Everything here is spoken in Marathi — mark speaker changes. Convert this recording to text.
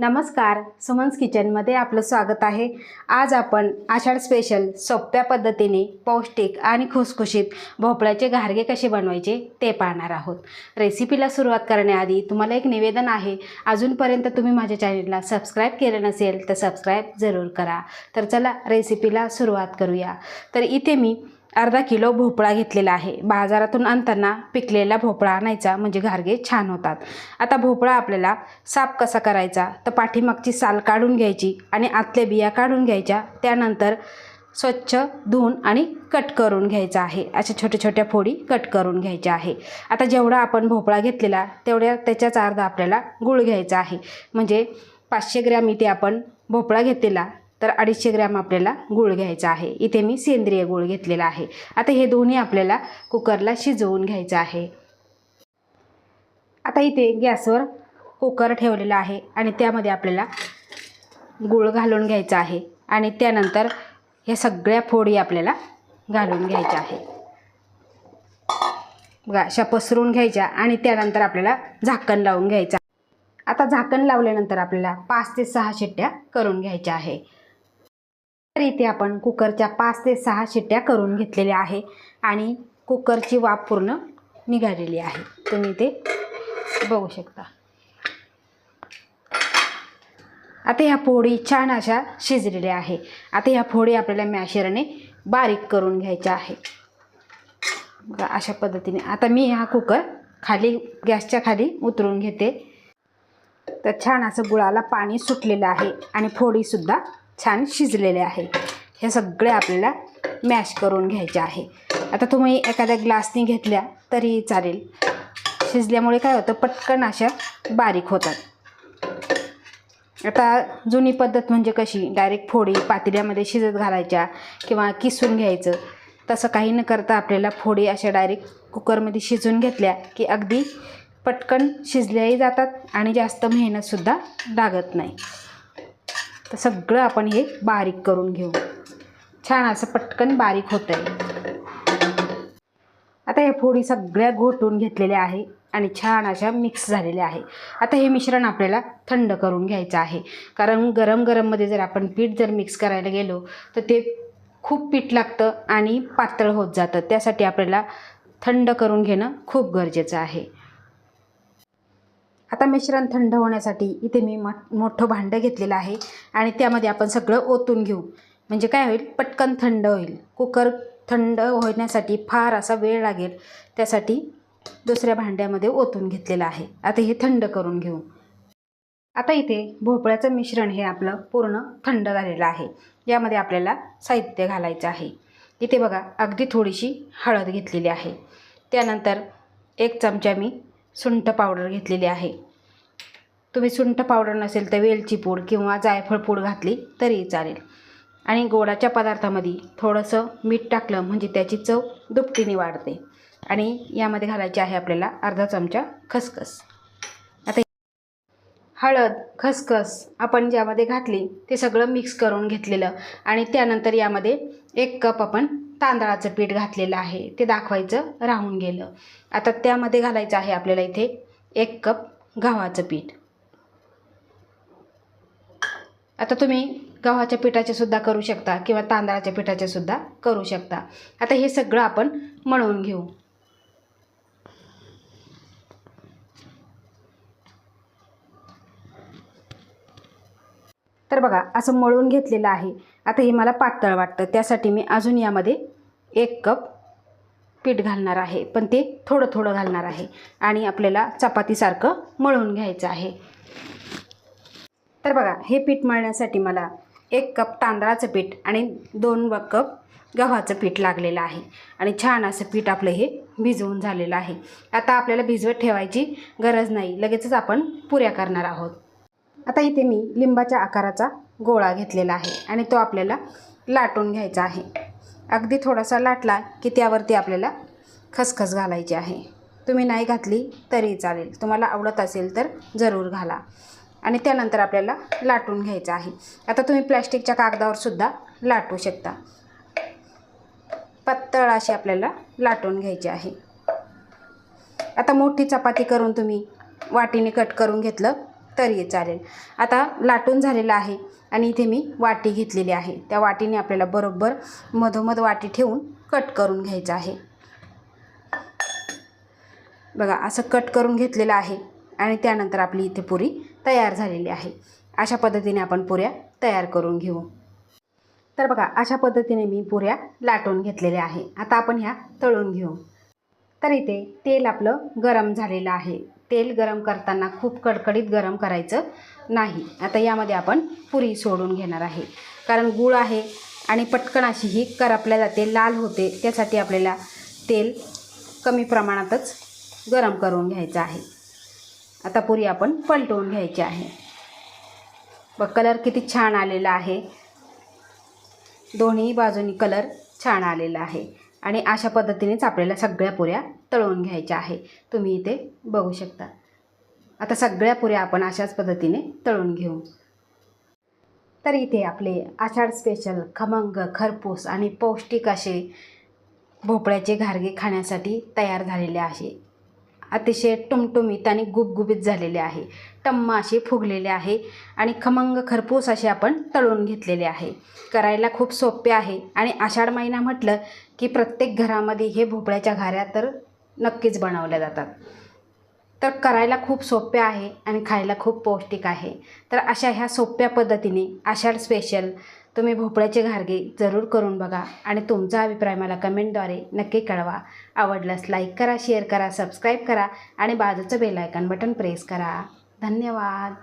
Speaker 1: नमस्कार सुमन्स किचनमध्ये आपलं स्वागत आहे. आज आपण आषाढ स्पेशल सोप्या पद्धतीने पौष्टिक आणि खुसखुशीत भोपळ्याचे घारगे कसे बनवायचे ते पाहणार आहोत. रेसिपीला सुरुवात करण्याआधी तुम्हाला एक निवेदन आहे. अजूनपर्यंत तुम्ही माझ्या चॅनलला सबस्क्राईब केलं नसेल तर सबस्क्राईब जरूर करा. तर चला रेसिपीला सुरुवात करूया. तर इथे मी अर्धा किलो भोपळा घेतलेला आहे. बाजारातून आणताना पिकलेला भोपळा आणायचा म्हणजे घारगे छान होतात. आता भोपळा आपल्याला साफ कसा करायचा? तर पाठीमागची साल काढून घ्यायची आणि आतल्या बिया काढून घ्यायच्या. त्यानंतर स्वच्छ धुवून आणि कट करून घ्यायचा आहे. अशा छोट्या छोट्या फोडी कट करून घ्यायच्या आहे. आता जेवढा आपण भोपळा घेतलेला तेवढ्या त्याच्याच अर्धा आपल्याला गुळ घ्यायचा आहे. म्हणजे पाचशे ग्रॅम इथे आपण भोपळा घेतलेला तर अडीचशे ग्रॅम आपल्याला गूळ घ्यायचा आहे. इथे मी सेंद्रिय गूळ घेतलेला आहे. आता हे दोन्ही आपल्याला कुकरला शिजवून घ्यायचं आहे. आता इथे गॅसवर कुकर ठेवलेला आहे आणि त्यामध्ये आपल्याला गूळ घालून घ्यायचा आहे आणि त्यानंतर ह्या सगळ्या फोडी आपल्याला घालून घ्यायच्या आहे. बघा अशा पसरून घ्यायच्या आणि त्यानंतर आपल्याला झाकण लावून घ्यायचं आता झाकण लावल्यानंतर आपल्याला पाच ते सहा शिट्ट्या करून घ्यायच्या आहे. तर इथे आपण कुकरच्या पाच ते सहा शिट्ट्या करून घेतलेल्या आहे आणि कुकरची वाफ पूर्ण निघालेली आहे. तुम्ही ते बघू शकता. आता ह्या फोडी छान अशा शिजलेल्या आहे. आता ह्या फोडी आपल्याला मॅशरने बारीक करून घ्यायच्या आहे. बघा अशा पद्धतीने. आता मी हा कुकर खाली गॅसच्या खाली उतरून घेते. तर छान असं गुळाला पाणी सुटलेलं आहे आणि फोडीसुद्धा छान शिजलेले आहे. हे सगळे आपल्याला मॅश करून घ्यायचे आहे. आता तुम्ही एखाद्या ग्लासनी घेतल्या तरी चालेल. शिजल्यामुळे काय होतं? पटकन अशा बारीक होतात. आता जुनी पद्धत म्हणजे कशी? डायरेक्ट फोडी पातेल्यामध्ये शिजत घालायच्या किंवा किसून घ्यायचं. तसं काही न करता आपल्याला फोडी अशा डायरेक्ट कुकरमध्ये शिजून घेतल्या की अगदी पटकन शिजल्याही जातात आणि जास्त मेहनतसुद्धा लागत नाही. तर सगळं आपण हे बारीक करून घेऊ. छान असं पटकन बारीक होतं आहे आता हे फोडी सगळ्या घोटून घेतलेल्या आहे आणि छान अशा मिक्स झालेल्या आहे. आता हे मिश्रण आपल्याला थंड करून घ्यायचं आहे. कारण गरम गरममध्ये जर आपण पीठ जर मिक्स करायला गेलो तर ते खूप पीठ लागतं आणि पातळ होत जातं. त्यासाठी आपल्याला थंड करून घेणं खूप गरजेचं आहे. आता मिश्रण थंड होण्यासाठी इथे मी मोठं भांडं घेतलेलं आहे आणि त्यामध्ये आपण सगळं ओतून घेऊ. म्हणजे काय होईल? पटकन थंड होईल. कुकर थंड होण्यासाठी फार असा वेळ लागेल. त्यासाठी दुसऱ्या भांड्यामध्ये ओतून घेतलेलं आहे. आता हे थंड करून घेऊ. आता इथे भोपळ्याचं मिश्रण हे आपलं पूर्ण थंड झालेलं आहे. यामध्ये आपल्याला साहित्य घालायचं आहे. इथे बघा अगदी थोडीशी हळद घेतलेली आहे. त्यानंतर एक चमचा मी सुंठ पावडर घेतलेली आहे. तुम्ही सुंठ पावडर नसेल तर वेलची पूड किंवा जायफळ पूड घातली तरी चालेल. आणि गोडाच्या पदार्थामध्ये थोडंसं मीठ टाकलं म्हणजे त्याची चव दुपटीने वाढते. आणि यामध्ये घालायची आहे आपल्याला अर्धा चमचा खसखस. हळद खसखस आपण ज्यामध्ये घातली ते सगळं मिक्स करून घेतलेलं आणि त्यानंतर यामध्ये एक कप आपण तांदळाचं पीठ घातलेलं आहे ते दाखवायचं राहून गेलं. आता त्यामध्ये घालायचं आहे आपल्याला इथे एक कप गव्हाचं पीठ. आता तुम्ही गव्हाच्या पिठाचे सुद्धा करू शकता किंवा तांदळाच्या पिठाचे सुद्धा करू शकता. आता हे सगळं आपण मळून घेऊ. तर बघा असं मळून घेतलेलं आहे. आता हे मला पातळ वाटतं. त्यासाठी मी अजून यामध्ये एक कप पीठ घालणार आहे. पण ते थोडं थोडं घालणार आहे. आणि आपल्याला चपातीसारखं मळून घ्यायचं आहे. तर बघा हे पीठ मळण्यासाठी मला एक कप तांदळाचं पीठ आणि दोन व कप गव्हाचं पीठ लागलेलं आहे. आणि छान असं पीठ आपलं हे भिजवून झालेलं आहे. आता आपल्याला भिजवत ठेवायची गरज नाही. लगेचच आपण पुऱ्या करणार आहोत. आता इथे मी लिंबाच्या आकाराचा गोळा घेतलेला आहे आणि तो आपल्याला लाटून घ्यायचा आहे. अगदी थोडासा लाटला की त्यावरती आपल्याला खसखस घालायची आहे. तुम्ही नाही घातली तरी चालेल. तुम्हाला आवडत असेल तर जरूर घाला. आणि त्यानंतर आपल्याला लाटून घ्यायचं आहे. आता तुम्ही प्लॅस्टिकच्या कागदावर सुद्धा लाटू शकता. पातळ अशी आपल्याला लाटून घ्यायची आहे. आता मोठी चपाती करून तुम्ही वाटीने कट करून घेतलं तरी चालेल. आता लाटून झालेलं आहे आणि इथे मी वाटी घेतलेली आहे. त्या वाटीने आपल्याला बरोबर मधोमध वाटी ठेवून कट करून घ्यायचं आहे. बघा असं कट करून घेतलेलं आहे आणि त्यानंतर आपली इथे पुरी तयार झालेली आहे. अशा पद्धतीने आपण पुऱ्या तयार करून घेऊ. तर बघा अशा पद्धतीने मी पुऱ्या लाटून घेतलेल्या आहे. आता आपण ह्या तळून घेऊ. तर इथे तेल आपलं गरम झालेलं आहे. तेल गरम करताना खूप कडकडीत गरम करायचं नाही. आता यामध्ये आपण पुरी सोडून घेणार आहे. कारण गूळ आहे आणि पटकन अशी ही करपल्या जाते लाल होते. त्यासाठी आपल्याला तेल कमी प्रमाणातच गरम करून घ्यायचं आहे. आता पुरी आपण पलटवून घ्यायची आहे. बघ कलर किती छान आलेला आहे. दोन्ही बाजूनी कलर छान आलेला आहे. आणि अशा पद्धतीनेच आपल्याला सगळ्या पुऱ्या तळून घ्यायच्या आहे. तुम्ही इथे बघू शकता. आता सगळ्या पुऱ्या आपण अशाच पद्धतीने तळून घेऊ. तर इथे आपले आषाढ स्पेशल खमंग खरपूस आणि पौष्टिक असे भोपळ्याचे घारगे खाण्यासाठी तयार झालेले आहे. अतिशय टुमटुमीत आणि गुबगुबीत झालेले आहे. टम्म असे फुगलेले आहे आणि खमंग खरपूस असे आपण तळून घेतलेले आहे. करायला खूप सोपे आहे आणि आषाढ महिना म्हटलं की प्रत्येक घरामध्ये हे भोपळ्याच्या घाऱ्या तर नक्कीच बनवल्या जातात. तर करायला खूप सोपे आहे आणि खायला खूप पौष्टिक आहे. तर अशा ह्या सोप्या पद्धतीने आषाढ स्पेशल तुम्ही भोपळ्याचे घारगे जरूर करून बघा आणि तुमचा अभिप्राय मला कमेंटद्वारे नक्की कळवा. आवडल्यास लाईक करा शेअर करा सबस्क्राईब करा आणि बाजूचं बेल बटन प्रेस करा. धन्यवाद!